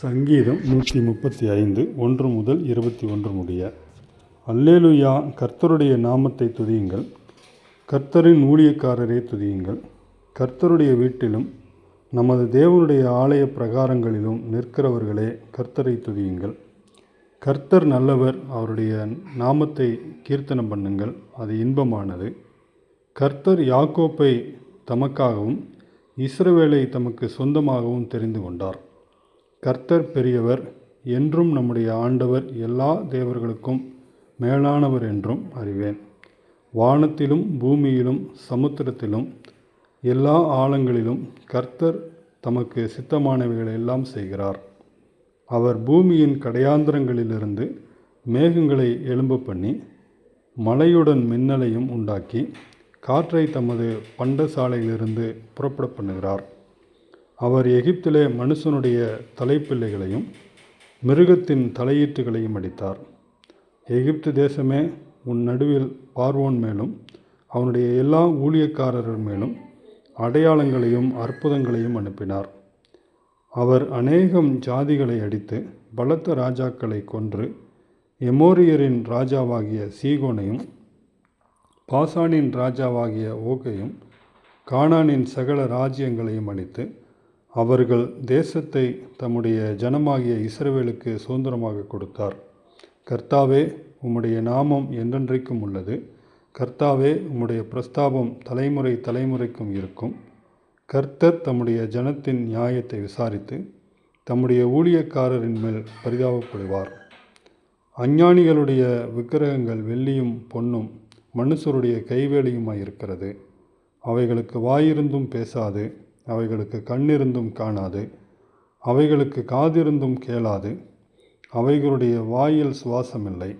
சங்கீதம் நூற்றி முப்பத்தி ஐந்து ஒன்று முதல் இருபத்தி ஒன்று முடிய. அல்லேலுயா கர்த்தருடைய நாமத்தை துதியுங்கள். கர்த்தரின் ஊழியக்காரரே துதியுங்கள். கர்த்தருடைய வீட்டிலும் நமது தேவனுடைய ஆலய பிரகாரங்களிலும் நிற்கிறவர்களே கர்த்தரை துதியுங்கள். கர்த்தர் நல்லவர் அவருடைய நாமத்தை கீர்த்தனம் பண்ணுங்கள். அது இன்பமானது. கர்த்தர் யாக்கோப்பை தமக்காகவும் இஸ்ரவேலை தமக்கு சொந்தமாகவும் தெரிந்து கொண்டார். கர்த்தர் பெரியவர் என்றும் நம்முடைய ஆண்டவர் எல்லா தேவர்களுக்கும் மேலானவர் என்றும் அறிவேன். வானத்திலும் பூமியிலும் சமுத்திரத்திலும் எல்லா ஆழங்களிலும் கர்த்தர் தமக்கு சித்தமானவைகளை எல்லாம் செய்கிறார். அவர் பூமியின் கடையாந்திரங்களிலிருந்து மேகங்களை எழும்ப பண்ணி மலையுடன் மின்னலையும் உண்டாக்கி காற்றை தமது பண்டசாலையிலிருந்து புறப்பட பண்ணுகிறார். அவர் எகிப்திலே மனுஷனுடைய தலைப்பிள்ளைகளையும் மிருகத்தின் தலையீற்றுகளையும் அடித்தார். எகிப்து தேசமே உன் நடுவில் பார்வோன் மேலும் அவனுடைய எல்லா ஊழியக்காரர்கள் மேலும் அடையாளங்களையும் அற்புதங்களையும் அனுப்பினார். அவர் அநேகம் ஜாதிகளை அடித்து பலத்த ராஜாக்களை கொன்று எமோரியரின் ராஜாவாகிய சீகோனையும் பாசானின் ராஜாவாகிய ஓகையும் கானானின் சகல ராஜ்யங்களையும் அளித்து அவர்கள் தேசத்தை தம்முடைய ஜனமாகிய இஸ்ரவேலுக்கு சுதந்திரமாக கொடுத்தார். கர்த்தாவே உம்முடைய நாமம் என்றென்றைக்கும் உள்ளது. கர்த்தாவே உம்முடைய பிரஸ்தாபம் தலைமுறை தலைமுறைக்கும் இருக்கும். கர்த்தர் தம்முடைய ஜனத்தின் நியாயத்தை விசாரித்து தம்முடைய ஊழியக்காரரின் மேல் பரிதாபப்படுவார். அஞ்ஞானிகளுடைய விக்கிரகங்கள் வெள்ளியும் பொன்னும் மனுஷருடைய கைவேலையுமாயிருக்கிறது. அவைகளுக்கு வாயிருந்தும் பேசாது. அவைகளுக்கு கண்ணிருந்தும் காணாது அவைகளுக்கு காதிருந்தும் கேளாது அவைகளுடைய வாயில் சுவாசமில்லை.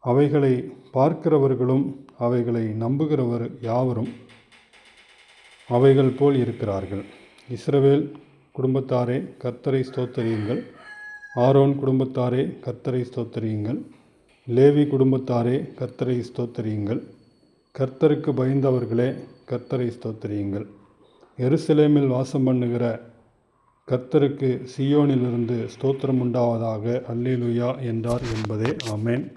அவைகளை பார்க்கிறவர்களும் அவைகளை நம்புகிறவர் யாவரும் அவைகள் போல் இருக்கிறார்கள். இஸ்ரவேல் குடும்பத்தாரே கர்த்தரை ஸ்தோத்தரியுங்கள். ஆரோன் குடும்பத்தாரே கர்த்தரை ஸ்தோத்தரியுங்கள். லேவி குடும்பத்தாரே கர்த்தரை ஸ்தோத்தரியுங்கள். கர்த்தருக்கு பயந்தவர்களே கர்த்தரை ஸ்தோத்தரியுங்கள். எருசலேமில் வாசம் பண்ணுகிற கர்த்தருக்கு சியோனிலிருந்து ஸ்தோத்திரம் உண்டாவதாக அல்லேலுயா என்றார் என்பதே. ஆமேன்.